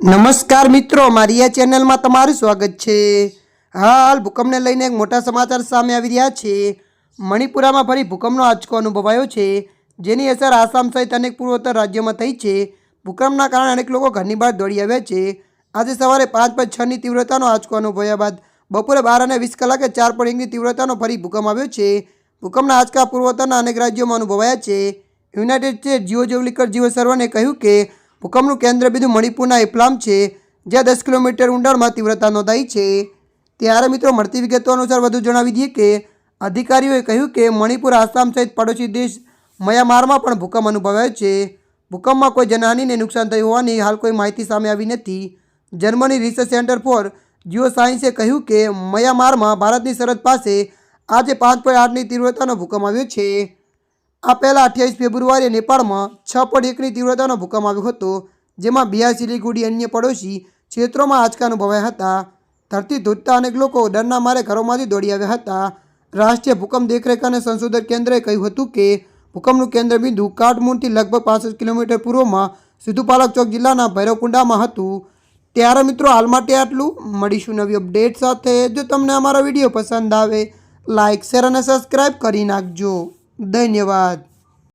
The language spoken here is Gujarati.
નમસ્કાર મિત્રો મારી આ ચેનલમાં તમારું સ્વાગત છે. હાલ ભૂકંપને લઈને એક મોટા સમાચાર સામે આવી રહ્યા છે. મણિપુરામાં ફરી ભૂકંપનો આંચકો અનુભવાયો છે, જેની અસર આસામ સહિત અનેક પૂર્વોત્તર રાજ્યોમાં થઈ છે. ભૂકંપના કારણે અનેક લોકો ઘરની બહાર દોડી આવ્યા છે. આજે સવારે પાંચ પાંચ છની તીવ્રતાનો આંચકો અનુભવ્યા બાદ બપોરે બાર અને વીસ કલાકે ચાર પોઈન્ટ એકની તીવ્રતાનો ફરી ભૂકંપ આવ્યો છે. ભૂકંપના આંચકા પૂર્વોત્તરના અનેક રાજ્યોમાં અનુભવાયા છે. યુનાઇટેડ સ્ટેટ જીઓ જોવલિકર જીઓ સર્વને કહ્યું કે ભૂકંપનું કેન્દ્ર બિંદુ મણિપુરના ઇફલામ છે, જ્યાં દસ કિલોમીટર ઊંડાણમાં તીવ્રતા નોંધાઈ છે. ત્યારે મિત્રો, મળતી વિગતો અનુસાર વધુ જણાવી દઈએ કે, અધિકારીઓએ કહ્યું કે મણિપુર, આસામ સહિત પડોશી દેશ મયામારમાં પણ ભૂકંપ અનુભવાયો છે. ભૂકંપમાં કોઈ જનહાનિને નુકસાન થયું હોવાની હાલ કોઈ માહિતી સામે આવી નથી. Germany research centre for geo સાયન્સે કહ્યું કે, મયામારમાં ભારતની સરહદ પાસે આજે પાંચ પોઈન્ટ આઠની તીવ્રતાનો ભૂકંપ આવ્યો છે. આ પહેલાં અઠ્યાવીસ ફેબ્રુઆરીએ નેપાળમાં છ પોઈન્ટ એકની તીવ્રતાનો ભૂકંપ આવ્યો હતો, જેમાં બિહાર સિલીગુડી અન્ય પડોશી ક્ષેત્રોમાં આંચકા અનુભવાયા હતા. ધરતી ધૂજતા અનેક લોકો ડરના મારે ઘરોમાંથી દોડી આવ્યા હતા. રાષ્ટ્રીય ભૂકંપ દેખરેખ અને સંશોધન કેન્દ્રએ કહ્યું હતું કે, ભૂકંપનું કેન્દ્રબિંદુ કાઠમુંડથી લગભગ પાસઠ કિલોમીટર પૂર્વમાં સિધુપાલક ચોક જિલ્લાના ભૈરવકુંડામાં હતું. ત્યારે મિત્રો, હાલ માટે આટલું. મળીશું નવી અપડેટ સાથે. જો તમને અમારો વીડિયો પસંદ આવે લાઇક શેર અને સબસ્ક્રાઈબ કરી નાખજો. धन्यवाद